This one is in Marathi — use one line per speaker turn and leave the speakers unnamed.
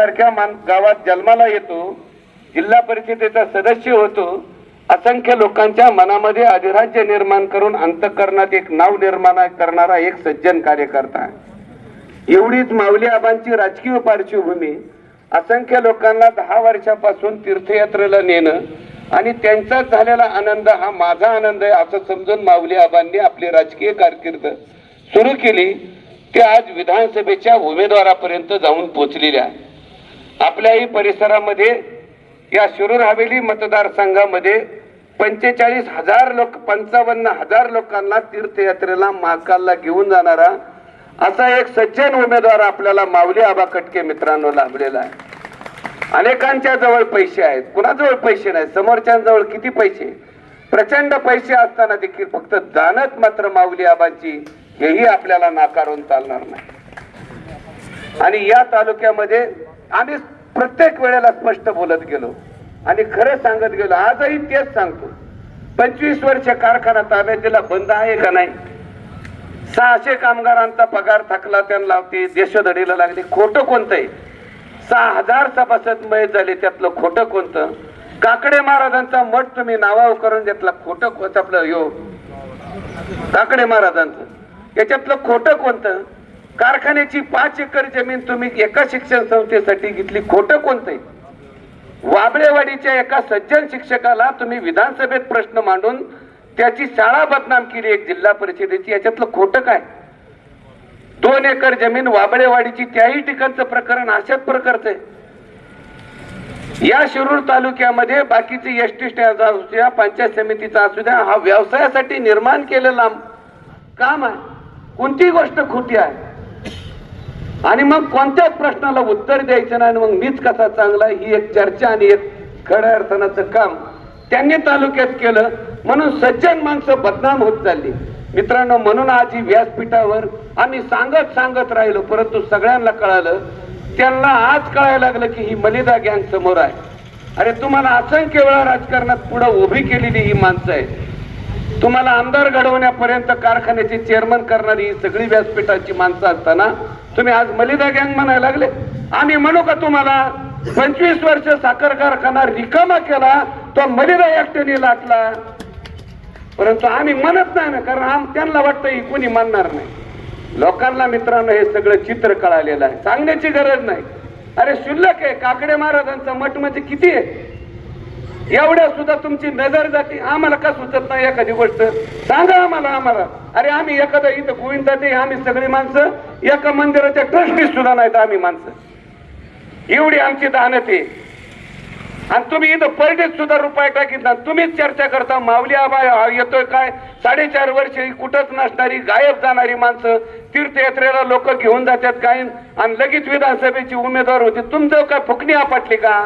सारख्या मान गावात जन्माला येतो जिल्हा परिषदेचा सदस्य होतो असंख्य लोकांच्या मनामध्ये अधिराज्य निर्माण करून अंतकरणात एक नाव निर्माण करणारा एक सज्जन कार्यकर्ता एवढीच माऊली आबांची राजकीय पार्श्वभूमी असंख्य लोकांना दहा वर्षापासून तीर्थयात्रेला नेणं आणि त्यांचाच झालेला आनंद हा माझा आनंद आहे असं समजून माऊली आबांनी आपली राजकीय कारकीर्द सुरू केली. ते आज विधानसभेच्या उमेदवारापर्यंत जाऊन पोचलेले आहे. आपल्याही परिसरामध्ये या शिरूर हवेली मतदारसंघामध्ये पंचेचाळीस हजार लोक पंचावन्न हजार लोकांना तीर्थयात्रेला महाकालला घेऊन जाणारा असा एक सज्जन उमेदवार आपल्याला माऊली आबा कटके मित्रांनो लाभलेला आहे. अनेकांच्या जवळ पैसे आहेत. कुणाजवळ पैसे नाही? समोरच्याजवळ किती पैसे? प्रचंड पैसे असताना देखील फक्त जाणत मात्र माऊली आबांची हेही आपल्याला नाकारून चालणार नाही. आणि या तालुक्यामध्ये आम्ही प्रत्येक वेळेला स्पष्ट बोलत गेलो. आणि खरं सांगत गेलो. आजही तेच सांगतो. पंचवीस वर्ष कारखाना ताब्यात दिला बंद आहे का नाही? सहाशे कामगारांचा पगार थकला त्यांना लावते. देशोधडीला लागले. खोटं कोणतं आहे सहा हजार सभासद मयत झाले त्यातलं खोटं कोणतं? काकडे महाराजांचा मठ तुम्ही नावावर करून घेतला. खोटं कोणतं आपलं? यो. काकडे महाराजांचं. याच्यातलं खोटं कोणतं? कारखान्याची पाच एकर जमीन तुम्ही एका शिक्षण संस्थेसाठी घेतली खोटं कोणतं आहे वाबळेवाडीच्या एका सज्जन शिक्षकाला तुम्ही विधानसभेत प्रश्न मांडून त्याची शाळा बदनाम केली एक जिल्हा परिषदेची याच्यातलं खोटं काय? दोन एकर जमीन वाबळेवाडीची त्याही ठिकाणचं प्रकरण अशाच प्रकारचं आहे. या शिरूर तालुक्यामध्ये बाकीचे एस टी स्टँड असू द्या पंचायत समितीचा असू द्या हा व्यवसायासाठी निर्माण केलेला काम आहे. कोणती गोष्ट खोटी आहे? आणि मग कोणत्याच प्रश्नाला उत्तर द्यायचं नाही आणि मग मीच कसा चांगला ही एक चर्चा आणि एक खऱ्या अर्थानाचं काम. त्यांनी तालुक्यात केलं म्हणून सज्जन माणसं बदनाम होत चालली. मित्रांनो म्हणून आज ही व्यासपीठावर आम्ही सांगत सांगत राहिलो परंतु सगळ्यांना कळालं त्यांना आज कळायला लागलं की ही मलिदा गँग समोर आहे. अरे तुम्हाला असंख्य वेळा राजकारणात पुढे उभी केलेली ही माणसं आहेत. तुम्हाला आमदार घडवण्यापर्यंत कारखान्याचे चेअरमन करणारी ही सगळी व्यासपीठाची माणसं असताना तुम्ही आज मलिदा गँग म्हणायला लागले. आम्ही म्हणू का तुम्हाला पंचवीस वर्ष साखर कारखाना रिकामा केला तो मलिदा एकट्याने लाटला. परंतु आम्ही म्हणत नाही ना कारण आम त्यांना वाटतं ही कोणी मानणार नाही. लोकांना मित्रांनो हे सगळं चित्र कळालेलं आहे. सांगण्याची गरज नाही. अरे शुल्लक आहे काकडे महाराजांचा मठ म्हणजे किती आहे? एवढ्या सुद्धा तुमची नजर जाते आम्हाला का सुचत नाही एखादी गोष्ट? सांगा आम्हाला आम्हाला. अरे आम्ही एखादा इथं गोविंदा ते आम्ही सगळी माणसं एका मंदिराच्या ट्रस्टी सुद्धा नाहीत आम्ही माणसं. एवढी आमची दानत ते आणि तुम्ही इथं पर्डेत सुद्धा रुपये टाकीत ना तुम्हीच चर्चा करता माऊली आबा येतोय काय? साडेचार वर्ष ही कुठंच नसणारी गायब जाणारी माणसं तीर्थयात्रेला लोक घेऊन जातात काय? आणि लगेच विधानसभेची उमेदवार होती. तुमचं काय फुकणी आपटली का?